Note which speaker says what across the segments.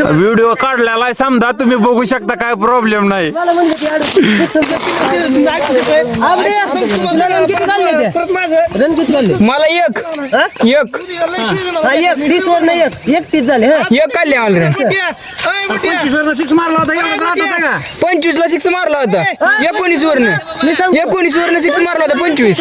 Speaker 1: Video काढलेला आहे समजा तुम्ही बघू शकता काय प्रॉब्लेम नाही
Speaker 2: मला एक एक
Speaker 3: तीस वर नाही एक एक तीस झाले हा
Speaker 2: एक काढले ऑलरेडी
Speaker 4: सिक्स मारला होता
Speaker 2: पंचवीस ला सिक्स मारला होता एकोणीस वरनं एकोणीस वरनं सिक्स मारला होता पंचवीस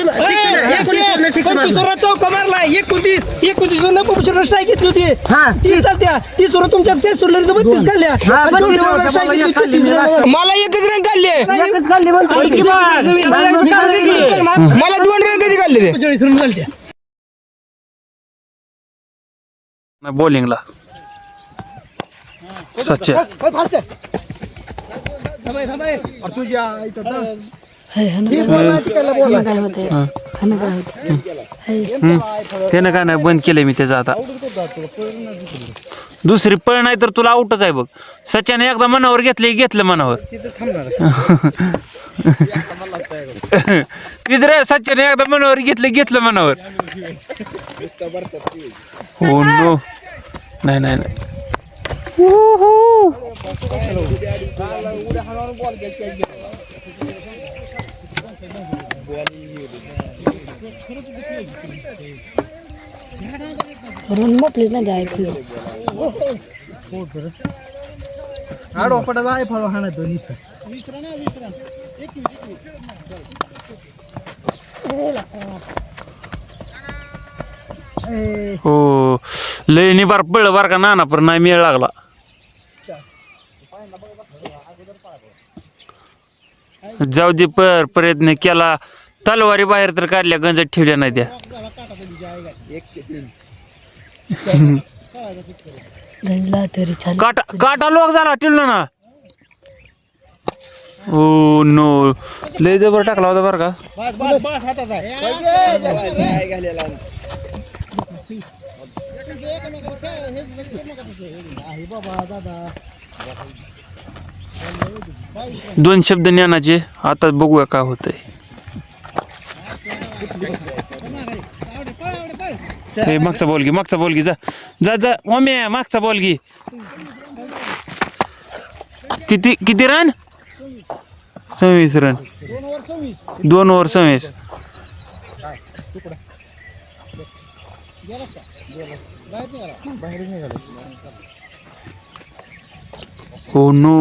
Speaker 4: चौका मारला एकोणतीस एकोणतीस वर नपशेवर स्ट्राईक घेतली होती.
Speaker 3: हा.
Speaker 4: तीस चालत्या. तीस वर तुमच्या तेच सोडले बत्तीस काढल्या
Speaker 3: हा,
Speaker 4: आणि
Speaker 3: बत्तीस
Speaker 4: छोटे घेतली होती, तीस. रन.
Speaker 2: मला एकच रन काढले
Speaker 3: एकच काढली म्हणतो.
Speaker 2: मला दोन रन कधी काढले ते?
Speaker 4: पंचेचाळीस रन झालत्या.
Speaker 1: बॉलिंगला.
Speaker 4: ही नाही आहे.
Speaker 1: हे. ना काय नाही बंद केलंय मी त्याचं आता. दुसरी पळ नाही तर तुला आउटच आहे बघ. सच्याने एकदा मनावर घेतले घेतलं मनावर. तीच रे सच्याने एकदा मनावर घेतलं घेतलं मनावर. हो नो. नाही नाही नाही.
Speaker 4: आडवा पटाचा आहे फळ हाणतो नुसतं.
Speaker 1: हो लय निबार पळलं बार का नाना पण नाही मेळ लागला जाऊ दे पर प्रयत्न केला तलवारी बाहेर तर काढल्या गंजत ठेवल्या नाही त्या. काटा काटा लोक झाला टिळलं ना. Oh no. लय जबर टाकला होता बरं का? दोन शब्द ज्ञानाचे आता बघूया काय होतंय. हे मागचा बोलगी मागचा बोलगी जा. जा जा मम्मी मागचा बोलगी किती किती रन सव्वीस रन दोन ओव्हर सव्वीस. हो नो.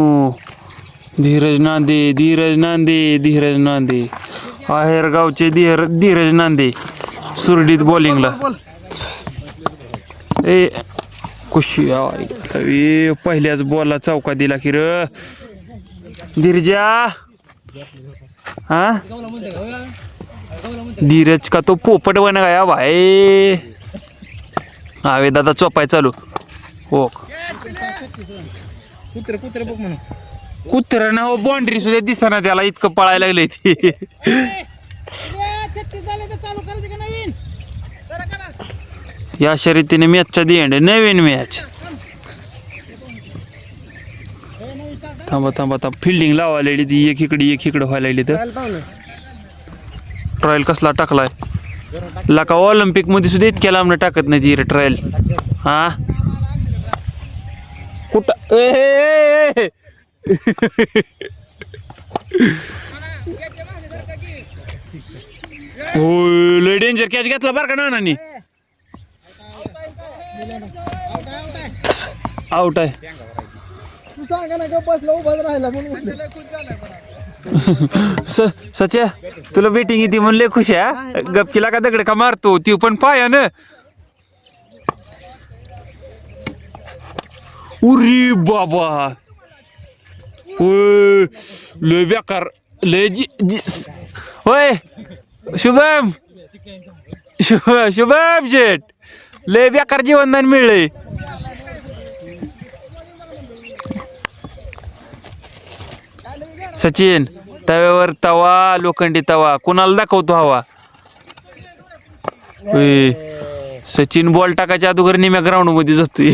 Speaker 1: धीरज नांदे धीरज नांदे धीरज नांदे. आहेरगावचे धीर धीरज नांदे सुरडीत बॉलिंगला ए कुशी ए पहिल्याच बॉलला चौका दिला की र. धीरजा. हा? धीरज का तो पोपट बना गाया भाई. हवे दादा चोपाय चालू. हो.
Speaker 4: कुत्रे कुत्रे बघ म्हणून.
Speaker 1: कुत्र ना बाउंड्री सुद्धा दिसना त्याला इतकं पळायला लागले ते. या शर्यतीने मॅचच्या दी एंड नवीन मॅच थांबा थांबा थांबा. फिल्डिंग लावायला लागली ती एक इकडे एक इकडे व्हायला लागली तर. ट्रायल कसला टाकलाय? लका ऑलिम्पिकमध्ये सुद्धा इतक्या लांब टाकत नाही ती ट्रायल हा? कुठं? ए, लय डेंजर कॅच घेतला बरं का नानानी? आउट आहे.
Speaker 4: ना
Speaker 1: स सच्या तुला बेटिंग येते म्हणले खुश आहे हा? गपकीला का दगड का मारतो? ती पण पाया ना. उरी बाबा. होय लय बेकार लय जी जी होय शुभम शुभ शुभम शेट लय बेकार जीवनदान मिळलंय सचिन तव्यावर तवा लोखंडी तवा कुणाला दाखवतो हवा होय सचिन बॉल टाकायच्या अगोदर निम्या ग्राउंडमध्ये असतोय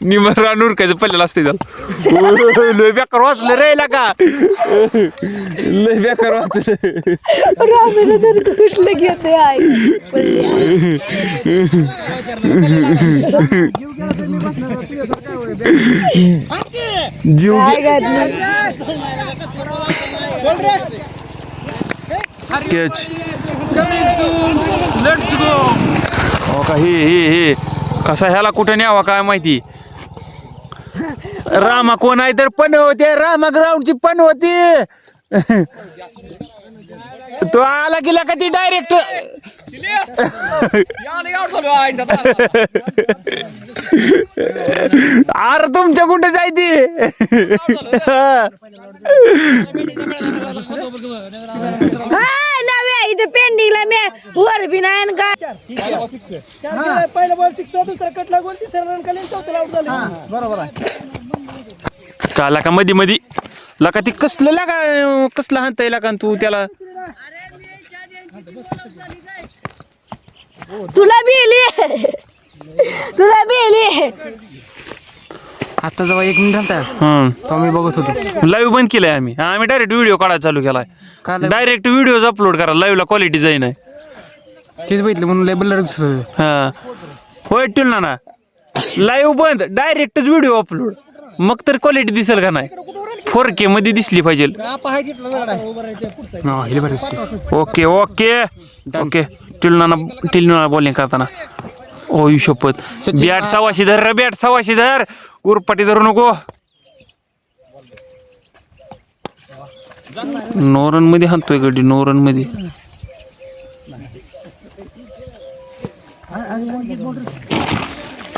Speaker 1: निम्या रान उरकायचं पडलेलं असते त्याला. लय बेकार वाचलं रे का? लय बेकार वाचलं जीव कॅच हो का? हे हे हे. कसा ह्याला कुठे न्यावा काय माहिती? रामा कोण आहे तर पण होते. रामा ग्राउंडची पण होती. तो आला गेला का ती डायरेक्ट अरे तुमच्या कुठे जायती
Speaker 5: नव्या इथे पेंडिंगला मी. वर बी नाही आणि काय?
Speaker 3: पहिला बॉल सिक्स दुसरा कट लागून तिसरा रन खाली चौथ्याला आउट झाले.
Speaker 4: बरोबर आहे.
Speaker 1: का लका मधी मधी. लका ती कसलं लागा कसलं हाणता येईल का तू त्याला?
Speaker 5: तुला बिली तुला बिली
Speaker 2: आता जेव्हा एक मिनिट झालता.
Speaker 1: हं
Speaker 2: तेव्हा मी बघत होतो.
Speaker 1: लाईव्ह बंद केलाय आम्ही. आम्ही डायरेक्ट व्हिडिओ काढायला चालू केलाय? डायरेक्ट व्हिडिओ अपलोड करा. लाईव्हला क्वालिटी जाईन
Speaker 2: तेच बघितलं म्हणून लेबल दिसत होतं.
Speaker 1: हा. होय टिल ना लाईव्ह बंद. डायरेक्टच व्हिडिओ अपलोड मग तर क्वालिटी दिसेल का नाही? फोर के मध्ये दिसली पाहिजे.
Speaker 2: हा
Speaker 1: ओके ओके. ओके. टिलनाना टिलनाना बॉलिंग करताना. ओ शपथ. बॅट. सवाशी धर रे बॅट सवाशी धर. उरपाटी धरू नको. नोरनमध्ये हाणतोय गडी नोरनमध्ये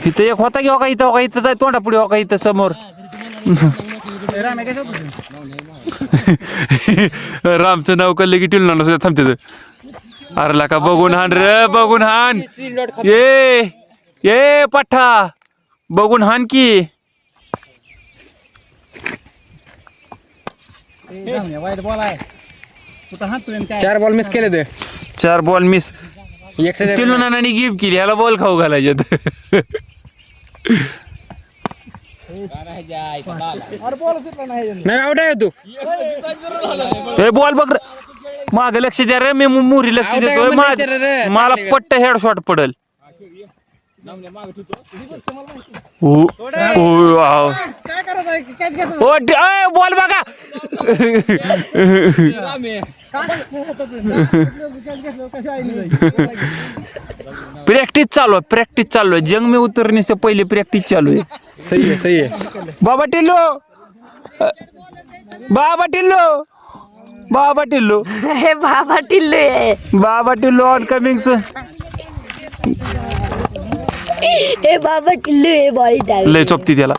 Speaker 1: इथं एक होता की हो का इथं हो का इथं जाय तोंडा पुढे हो का इथं समोर? रामचं नाव कळलं की टिलनाना सुद्धा थांबते अरे का बघून हान रे बघून हान. ये ये पठ्ठा बघून हान की.
Speaker 4: तर
Speaker 2: चार बॉल मिस केले ते.
Speaker 1: चार बॉल मिस
Speaker 2: एक से
Speaker 1: टिलनानाने गिफ्ट केली याला बॉल खाऊ घालायच्यात
Speaker 4: नाही
Speaker 2: आउट आहे तू.
Speaker 1: हे बॉल बघ माग लक्ष द्या रे मी मुरी लक्ष देतोय. मा-? मला पट्ट हेड शॉट पडल. बॉल बघा प्रॅक्टिस चालू आहे प्रॅक्टिस चालू आहे. जंग में उतरने से पहिले प्रॅक्टिस चालू आहे.
Speaker 2: सही आहे सही आहे.
Speaker 1: बाबा टिल्लो! बाबा टिल्लो! बाबा टिल्लो!
Speaker 5: बाबा टिल्लू
Speaker 1: बाबा टिल्लो ऑन कमिंग्स
Speaker 5: हे बाबा टिल्लू आहे बॉडी टाईप
Speaker 1: लय चोपती त्याला.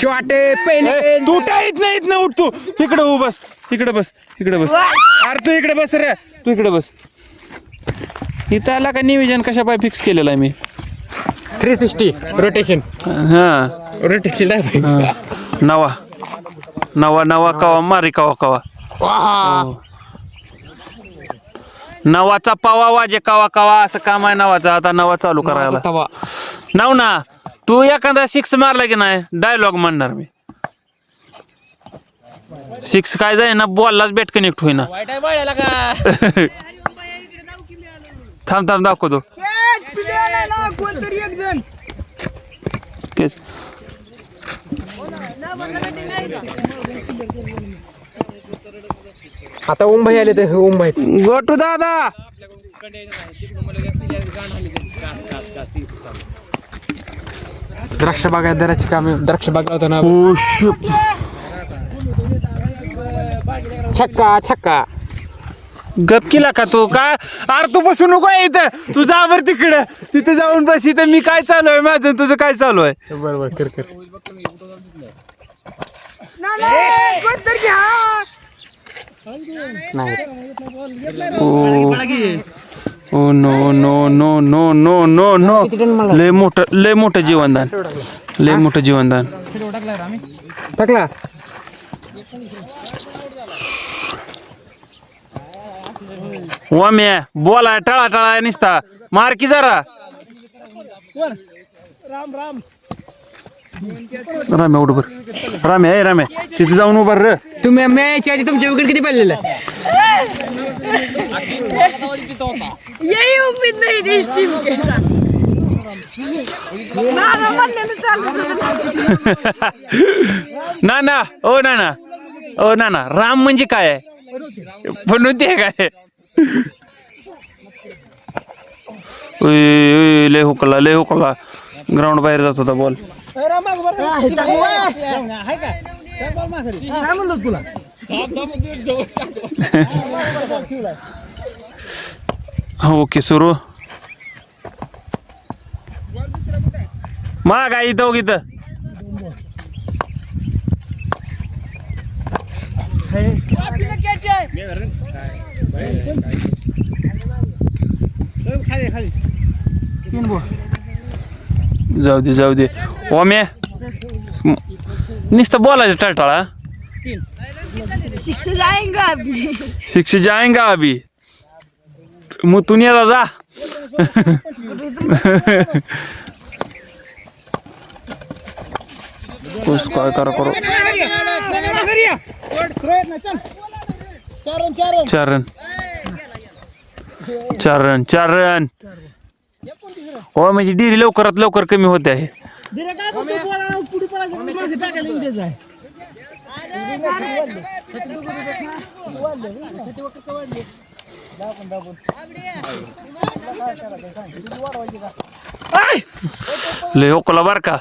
Speaker 2: शॉट पहिले
Speaker 1: तू टाईत नाही ना उठ तू. इकडे उभ बस इकडे बस इकडे बस. अरे तू इकडे बस रे. तू इकडे बस. इथं आला का नियोजन? कशा पाय फिक्स केलेलं आहे मी?
Speaker 2: थ्री सिक्स्टी रोटेशन
Speaker 1: हा.
Speaker 2: रोटेशन
Speaker 1: हा. नवा. नवा नवा कवा मारी कवा कवा. नवाचा पावा वाजे कवा कवा असं काम आहे नवाचा. आता नवा चालू करायला.
Speaker 2: तवा.
Speaker 1: नाव ना तू एखादा सिक्स मारला की नाही डायलॉग म्हणणार मी. सिक्स काय जाय ना बॉललाच बॅट कनेक्ट होईना. थांब थांब दाखवतो.
Speaker 3: कोणतरी एक जण.
Speaker 1: तेच.
Speaker 2: आता ओम भाई आले ते ओम भाई
Speaker 1: गोटू दादा.
Speaker 2: द्राक्ष बागायतदाराची कामे द्राक्ष बाग लावताना
Speaker 1: ओ शिट.
Speaker 2: छक्का छक्का.
Speaker 1: गप केला का तू? काय? अरे तू बसू नको आहे इथं. तू जा बरं तिकडं. तिथे जाऊन बस. इथं मी काय चालू आहे? माझं तुझं काय चालू आहे?
Speaker 2: बरोबर कर कर. नाही
Speaker 1: ओ no no no no no no no लय मोठं लय मोठं जीवनदान. लय मोठं जीवनदान.
Speaker 2: टाकला.
Speaker 1: वाम्या बोला टाळा टाळा निसता. मार की जरा.
Speaker 4: राम राम.
Speaker 1: राम्या उठ बर. राम्या ए राम्या तिथे जाऊन उभा र
Speaker 2: तुम्ही मॅच आधी तुमच्या विकेट किती पडलेलं?
Speaker 5: यही उम्मीद नहीं थी इस टीम के साथ ना ना
Speaker 1: ओ ना ना ओ ना ना राम म्हणजे काय? आहे पण ते काय? उय, उय, लय हुकला लय हुकला. ग्राउंड बाहेर जात होता बॉल
Speaker 4: काय म्हणलं तुला?
Speaker 1: हा ओके सुरू. मा काय इथं उग इथं.
Speaker 4: खाली खाली तीन बो
Speaker 1: जाऊ दे जाऊ दे. ओम्या नुसतं बोलायचं टाळटाळा
Speaker 5: सिक्स जाएंगे अभी
Speaker 1: शिक्षी जाएंगा अभी. मग तू नेला जा. कुछ काय करा करो?
Speaker 4: घरी या रोहित ना चल चार चार
Speaker 1: चार रन चार रन चार रन हो म्हणजे डिरी लवकरात लवकर कमी होते आहे.
Speaker 4: दिरे काय
Speaker 1: लय होकला बर का.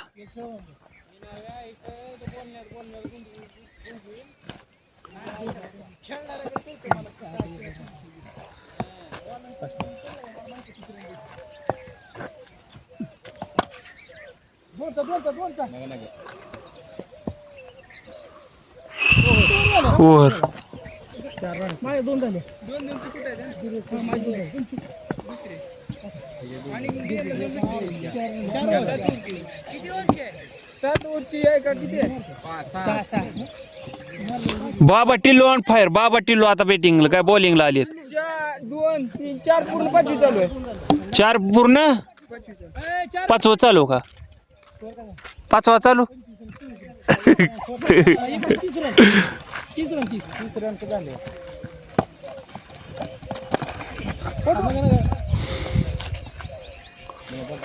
Speaker 1: ओव्हर
Speaker 4: माझे दोन झाले. सात ओव्हरची आहे का किती आहे?
Speaker 1: बाबा टिल्लो ऑन फायर बाबा टिल्लो आता बॅटिंगला काय बॉलिंगला आलेत.
Speaker 4: चार दोन तीन चार पूर्ण पंचवीस चालू आहे.
Speaker 1: चार पूर्ण? पाचवा चालू का? पाचवा चालू.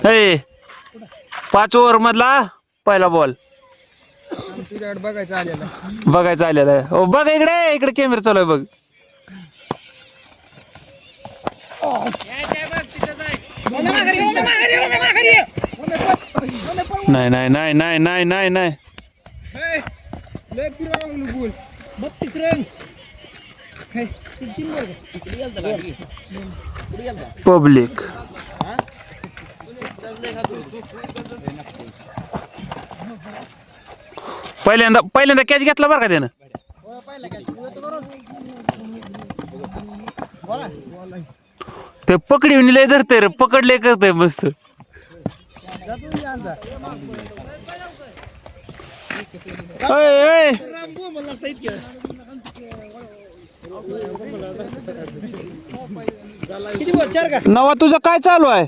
Speaker 1: हे पाच ओव्हर मधला पहिला बॉल.
Speaker 4: बघायचं आलेला
Speaker 1: बघायचं आलेला आहे. हो बघ इकडे इकडे कॅमेरा चालू आहे बघ. नाही नाही नाही नाही नाही नाही नाही.
Speaker 4: बत्तीस रन?
Speaker 1: पब्लिक. पहिल्यांदा पहिल्यांदा कॅच घेतला बरं का त्यानं? ते पकडी लय धरतय रे पकडले करतय मस्त ओय, ओय.
Speaker 4: किती बॉल चार का
Speaker 1: नवा तुझं काय चालू आहे?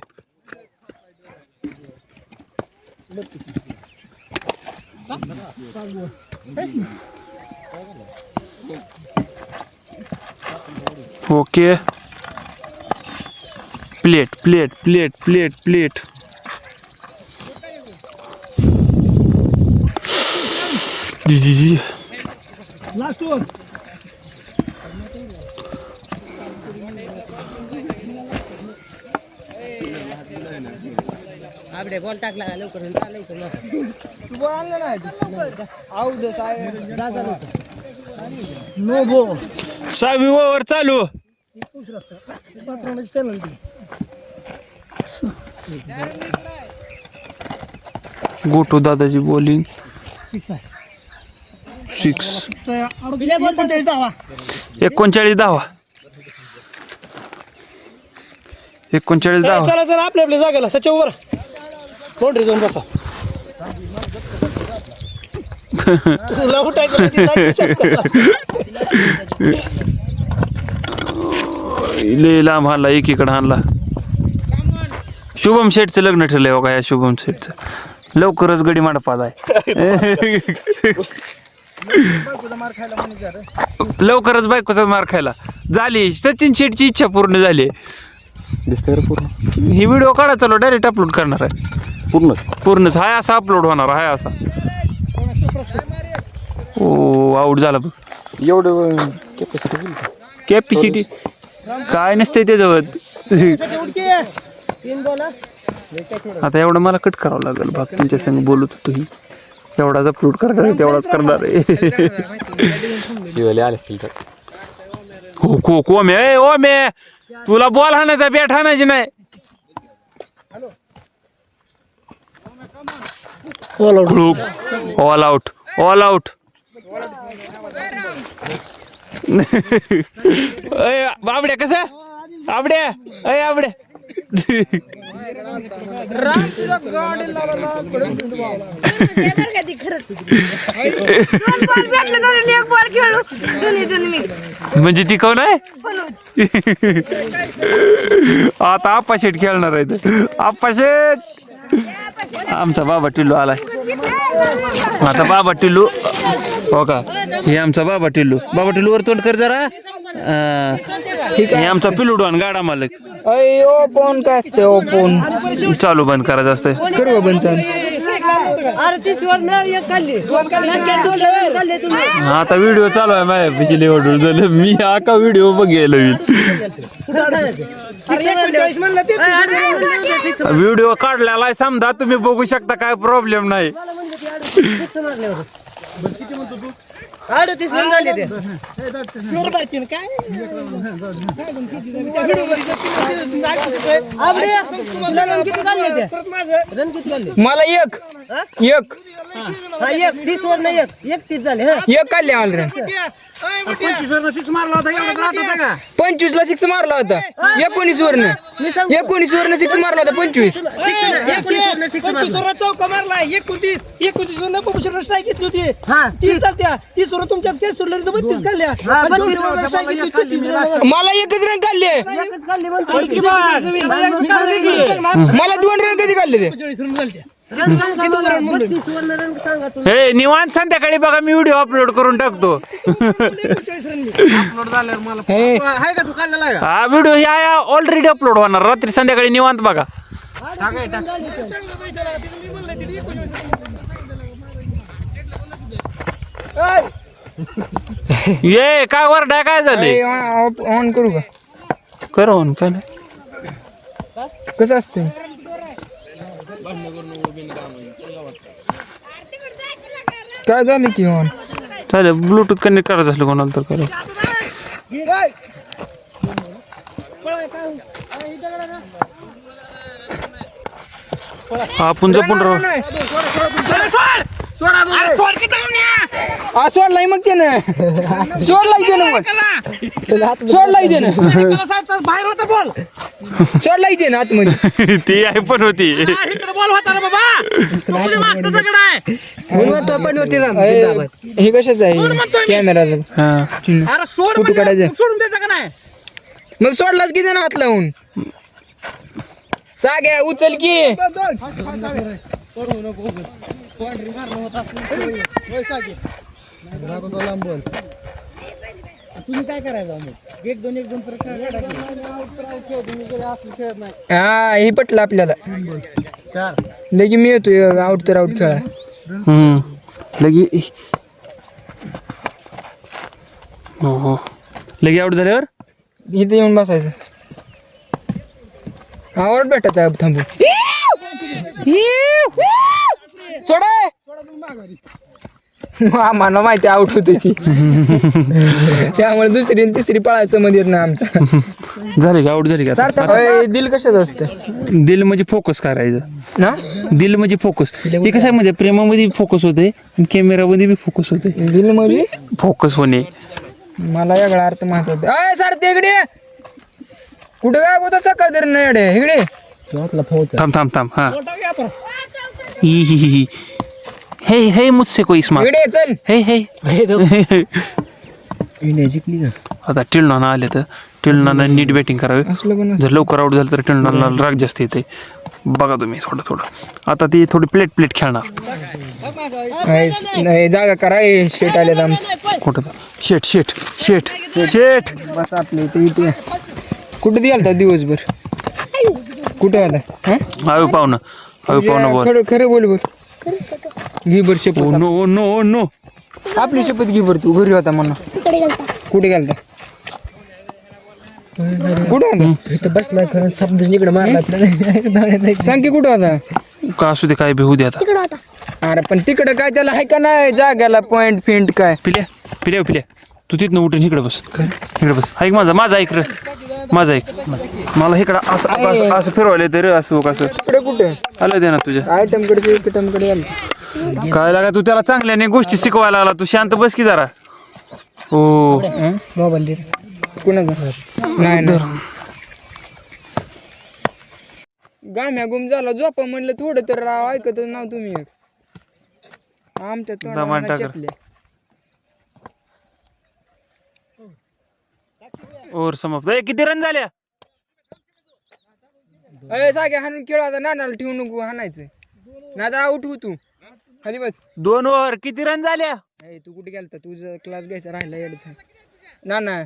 Speaker 1: Okay. Plate plate plate plate plate.
Speaker 4: Last over
Speaker 3: आपडे ball टाकला लवकर चालायचं मग.
Speaker 4: तू बॉल आणला नाही आऊ दे नो बो
Speaker 1: सहावी ओव्हर चालू. गोटू दादाची बॉलिंग
Speaker 4: सिक्स आहे
Speaker 1: सिक्स
Speaker 4: एकोणचाळीस धावा.
Speaker 1: एकोणचाळीस दहा एकोणचाळीस दहा
Speaker 4: चला चला आपल्या आपल्या जागेला सच्यावर बाउंड्री जाऊन बसा. तुला चपकन
Speaker 1: लय लांब हाणला एकीकडे हाणला. शुभम शेठचं लग्न ठरलंय बघा या शुभम शेठचं. लवकरच गडी मांडपात आहे.
Speaker 4: बायकोचा मार खायला म्हणून जा रे.
Speaker 1: लवकरच बायकोचा मार खायला. झाली. सचिन शेठची इच्छा पूर्ण झाली.
Speaker 6: दिसतंय रे पूर्ण.
Speaker 1: ही व्हिडिओ काढा चालू डायरेक्ट अपलोड करणार आहे.
Speaker 6: पूर्णच.
Speaker 1: पूर्णच. हाय असा अपलोड होणार हाय असा. ओ आऊट झाला बघ.
Speaker 6: एवढं कॅपॅसिटी होईल का?
Speaker 1: कॅपॅसिटी काय नसते
Speaker 3: तीन बोला
Speaker 1: आता एवढं मला कट करावं लागेल. भाग तुमच्या संग बोलत होतो ही तेवढाच अपलोड करणार आहे तेवढाच करणार आहे.
Speaker 6: शिवाले आले असतील तर.
Speaker 1: हो को कोमे ए ओमे तुला बॉल हाणायचा बॅट हाणायची नाही. ऑल आउट ऑल आउट बाबड्या कसं? बाबड्या अय बाबड्या
Speaker 5: बरं का ती खरंच. दोन बॉल भेटले दोन्ही एक बॉल खेळू. दोन्ही दोन्ही मिक्स
Speaker 1: म्हणजे ती कोण आहे? आता आप्पा शेट खेळणार आहे आप्पा शेट! आमचा बाबा टिल्लू आलाय. आता बाबा टिल्लू हो का? हे आमचा बाबा टिल्लू. बाबा टिल्लू वर तोंड कर जरा. हे आमचा पिल्लू डॉन गाडा मालक.
Speaker 2: अय ओपन काय असते ओपन
Speaker 1: चालू बंद करायचं असतंय
Speaker 2: करू बंद चालू?
Speaker 3: अरे ती सोड ना एक खाल्ली. खाल्ले तुम्ही.
Speaker 1: आता व्हिडिओ चालू आहे माझ्या पिछले ऑर्डर झालं. मी आका व्हिडिओ बघायला
Speaker 4: ते?
Speaker 1: व्हिडिओ काढलेला आहे समजा तुम्ही बघू शकता काय प्रॉब्लेम नाही.
Speaker 3: अडतीस रन झाले ते. रन किती काढले ते?
Speaker 4: परत माझं
Speaker 3: रन किती काढले?
Speaker 2: मला एक. एक.
Speaker 3: हा एक. तीस वर नाही एक. एक तीस झाले हा?
Speaker 2: एक काढले मला
Speaker 4: पंचवीस वर सिक्स मारला होता एवढा तर आठवतं का?
Speaker 2: पंचवीस ला सिक्स मारला होता. एकोणीस वरनं
Speaker 3: मी सांगतो.
Speaker 2: एकोणीस वरनं सिक्स मारला होता पंचवीस.
Speaker 3: एकोणीस वरनं six
Speaker 4: पंचवीस
Speaker 3: मारला.
Speaker 4: चौका मारला एकोणतीस. एकोणतीस वर पपुशर स्ट्राईक घेतली होती.
Speaker 3: हा
Speaker 4: तीस चालत्या तीस तुमच्या बत्तीस काढल्या
Speaker 3: हा,
Speaker 4: आणि मला
Speaker 2: एकच रन काढले.
Speaker 4: मी की,
Speaker 2: मला दोन रन कधी काढले ते?
Speaker 4: झालत्या.
Speaker 1: हे निवांत संध्याकाळी बघा मी व्हिडिओ अपलोड करून टाकतो.
Speaker 2: हे,
Speaker 4: आहे का तू काढलेला आहे का?
Speaker 1: हा व्हिडिओ ह्या ऑलरेडी अपलोड होणार. रात्री संध्याकाळी निवांत बघा. ये काय वरडाय काय झाले?
Speaker 2: हे, ऑन ऑन करू का?
Speaker 1: कर on, काय नाही.
Speaker 2: कसं असते काय झालं की ऑन
Speaker 1: चालेल ब्लूटूथ कनेक्ट करायचं असलं कोणाला तर करा. आपण जपून राहू.
Speaker 2: हा सोडलाय मग त्यानं. सोडलाय त्यानं मग. सोडलाय त्यानं.
Speaker 4: बाहेर होता बॉल.
Speaker 2: सोडलाय त्यानं आतमध्ये.
Speaker 1: ती आहे पण होती.
Speaker 4: इकडे बॉल होता रे बाबा. तुझ्या मागचं दगड आहे?
Speaker 2: अय, हे कशाचं आहे? कॅमेराचं
Speaker 1: हा.
Speaker 4: अरे सोड
Speaker 2: कुठं
Speaker 4: म्हणजे
Speaker 2: काढायचं?
Speaker 4: सोडून द्यायचं का नाही?
Speaker 2: मग सोडलाच की त्यानं हात लावून? साग्या उचल की.
Speaker 4: तुम्ही काय करायचं मग? एक दोन एक दोन काय खेळत नाही.
Speaker 2: हा हे पटलं आपल्याला.
Speaker 4: चार.
Speaker 2: लगी मी येतोय आउट तर आउट खेळा
Speaker 1: हम्म. लगी हो हो. लगी आउट झाल्यावर?
Speaker 2: इथे येऊन बसायचं. आवड भेटायचं थांबू सोडा. आम्हाला माहिती आउट होते ती. त्यामुळे दुसरी आणि तिसरी पळायचं मध्ये येत ना आमचा.
Speaker 1: झाली का? आउट झाली का आता?
Speaker 2: अय, दिल कशाच असतं?
Speaker 1: दिल म्हणजे फोकस करायचं.
Speaker 2: ना?
Speaker 1: दिल म्हणजे फोकस हे कसं आहे म्हणजे प्रेमामध्ये फोकस होते कॅमेरामध्ये बी फोकस होते.
Speaker 2: दिल म्हणजे?
Speaker 1: फोकस होणे.
Speaker 2: मला वेगळा अर्थ माहीत होता. अय सर ते इकडे कुठे काय होता? सकाळ तरी नाही इकडे इकडे
Speaker 1: थांब थांब थांब हा. ही ही ही ही. हे हे मुझसे कोई स्मार्ट
Speaker 2: चल.
Speaker 1: हे हे. आता टिळणानं आले तर टिळणानं नीट बॅटिंग करावी. जर लवकर आउट झालं तर टिळणाला राग जास्त येते बघा तुम्ही थोडं थोडं. आता ती थोडी प्लेट प्लेट खेळणार.
Speaker 2: जागा करा हे शेट आलेत आमचं.
Speaker 1: कुठं तर? शेट शेट शेट शेट
Speaker 2: बस आपले इथे कुठे द्याल दिवसभर? कुठे आला? हा?
Speaker 1: आयु पाहुणं आयु पाहुणं बोल.
Speaker 2: खरं खरं बोल बर. घे बर
Speaker 1: ओ
Speaker 2: शपथ.
Speaker 1: No oh no oh no.
Speaker 2: आपली शपथ घे बर तू घरी होता म्हणा कुठे गेलता? कुठे होता?
Speaker 4: इथं बसला खरं शब्द इकडे मारला
Speaker 2: सांग की कुठं होता?
Speaker 1: का असू दे काय भेऊ दे आता.
Speaker 2: अरे पण तिकडं काय त्याला हाय का नाही? जाग्याला पॉइंट फिंट काय?
Speaker 1: पिल्या पिल्या पिल्या. तू तिथनं उठून इकडे बस. इकडे बस. ऐक माझा माझा ऐक रे. माझा ऐक. मला इकडं असं असं असं फिरवायला तर असं कसं
Speaker 2: कुठे?
Speaker 1: आलं दे ना तुझ्या.
Speaker 2: आयटमकडे आयटमकडे
Speaker 1: काय लागा तू त्याला चांगल्याने गोष्टी शिकवायला लागला तू शांत बस की जरा. हो
Speaker 4: मोबाईल दे.
Speaker 2: नाही गाम्या गुम झाला. झोपा म्हणलं थोडं तर राव ऐकत नाव तुम्ही. आमच्या
Speaker 1: दमान
Speaker 2: तोंडाला
Speaker 1: टाकर.
Speaker 2: चपले
Speaker 1: ओर समाप्त. ए, किती रन झाल्या
Speaker 2: अय सागे हाणून खेळ आता. नानाला ठेवू नको हाणायचं ना आता आउट हो तू. खाली बस.
Speaker 1: दोन ओव्हर किती रन झाल्या
Speaker 2: तू कुठे गेलता? तुझं क्लास घ्यायचा राहिला आहे ना ना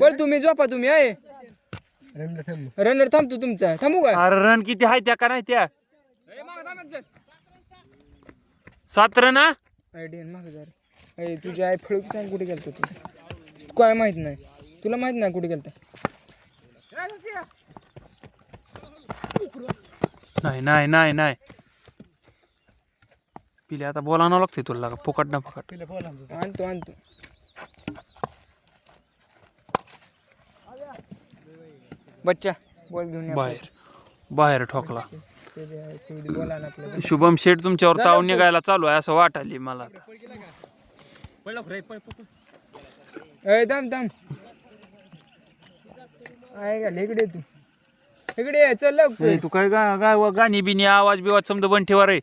Speaker 2: पण तुम्ही झोपा तुम्ही अय
Speaker 4: थांब
Speaker 2: रनर थांबतो तुमचा. थांबू का?
Speaker 1: अरे रन किती आहे त्या का नाही त्या? सात रन हा?
Speaker 2: डेन माग जर. तुझी आई फळ सांग कुठे गेलता तू? काय माहीत नाही. तुला माहीत नाही कुठे गेलता.
Speaker 1: नाही नाही नाही नाही. पिले आता बोलावं लागतंय तुला लागा फुकट ना फुकट.
Speaker 2: आणतो आणतो. बच्चा बॉल घेऊन.
Speaker 1: बाहेर बाहेर ठोकला. शुभम शेठ तुमच्यावर ताव निघायला चालू आहे असं वाटाली मला
Speaker 2: थांब थांब. आहे का इकडे ये तू. इकडे ये, चल लवकर.
Speaker 1: ए, तू काय गा व गाणी बिनी आवाज बिवाज समजा बंद ठेवा रे.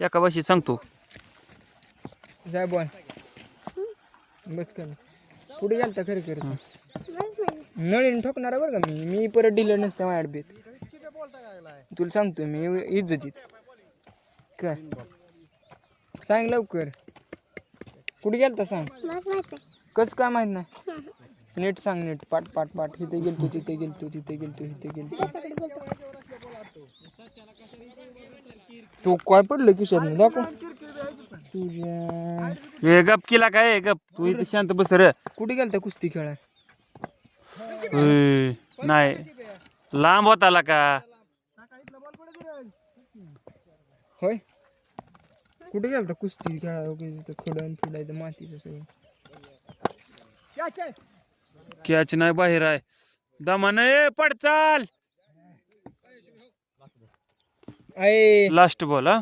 Speaker 1: एका भाषेत सांगतो
Speaker 2: जाय बॉल. बस कर. कुठे गेलता खरं खरं सांग. नळीने ठोकणार बरं का मी? मी परत डिलर नसते माझ्या बेत तुला सांगतो मी इज्जतीत. काय? सांग लवकर. कुठे गेलता सांग? कस काय माहीत नाही? नीट सांग नीट. पाट पाट पाट इथे गेलतो तिथे गेलतो तिथे गेलतो इथे गेलतो. तू काय पडलं किशात? दाखव. तुझ्या
Speaker 1: ए गप केला काय? गप. तू इथे शांत बस रे.
Speaker 2: कुठे गेलता कुस्ती खेळाय
Speaker 1: ए, नाही. लांब होता का?
Speaker 2: होय? कुठे गेलता कुस्ती खेळाय तिथं खडण फिडायचं मातीचं सगळं.
Speaker 1: कॅच नाही बाहेर आहे. दमान ए पड चाल.
Speaker 2: आहे
Speaker 1: लास्ट बॉल हा.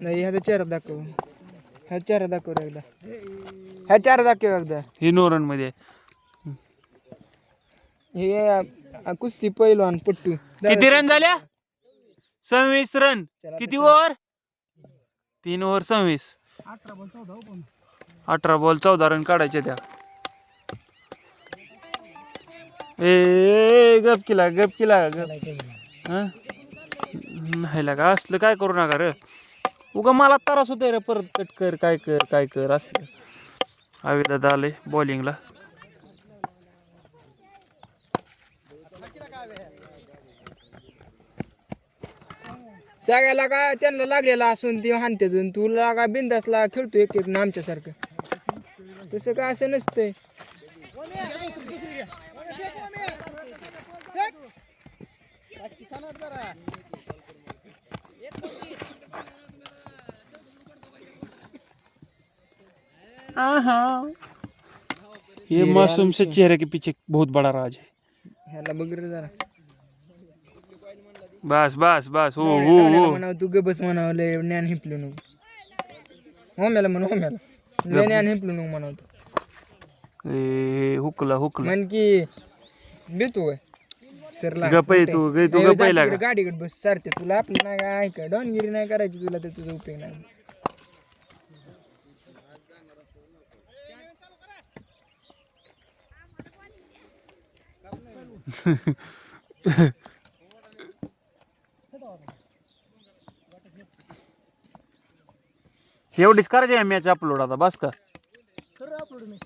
Speaker 2: नाही ह्याचा चेहरा दाखव. ह्या चेहरा दाखव एकदा. ह्या चेहरा दाखव एकदा.
Speaker 1: ही नो रनमध्ये.
Speaker 2: हे अ, कुस्ती पैलवान पट्टू.
Speaker 1: किती रन झाल्या? सव्वीस रन किती ओव्हर तीन ओव्हर सव्वीस. अठरा बॉल चौदा रन काढायचे त्या. ए, गप किला गप किला गप. नाही लागा असलं काय करू नका र. उगा मला त्रास होते रे परत कट कर काय कर काय कर असलं. आविदादा आले बॉलिंगला
Speaker 2: सगळ्याला का त्यांना लागलेला असून ती हाणते तुला का बिंदासला खेळतो एक एक आमच्यासारखं. तसं काय असं नसतंय.
Speaker 1: ये मासूम से चेहरे के पीछे बहुत बड़ा राज है।
Speaker 2: ह्याला बघ रे जरा.
Speaker 1: बस बस बस हो हो हो.
Speaker 2: म्हणावं तू ग बस म्हणावं लय ज्ञान हिपलो नको. होम्याला म्हण होम्याला. लय ज्ञान हिपलो नको म्हणावं तू.
Speaker 1: ए, हुकला हुकला.
Speaker 2: म्हण की भेटू काय गाडीकडे बस सारते तुला आपलं नाही काय ऐका डॉनगिरी नाही करायची तुला तर तुझा उपयोग नाही.
Speaker 1: एवढीच करायची मॅच अपलोड आता बस का? अपलोड मी.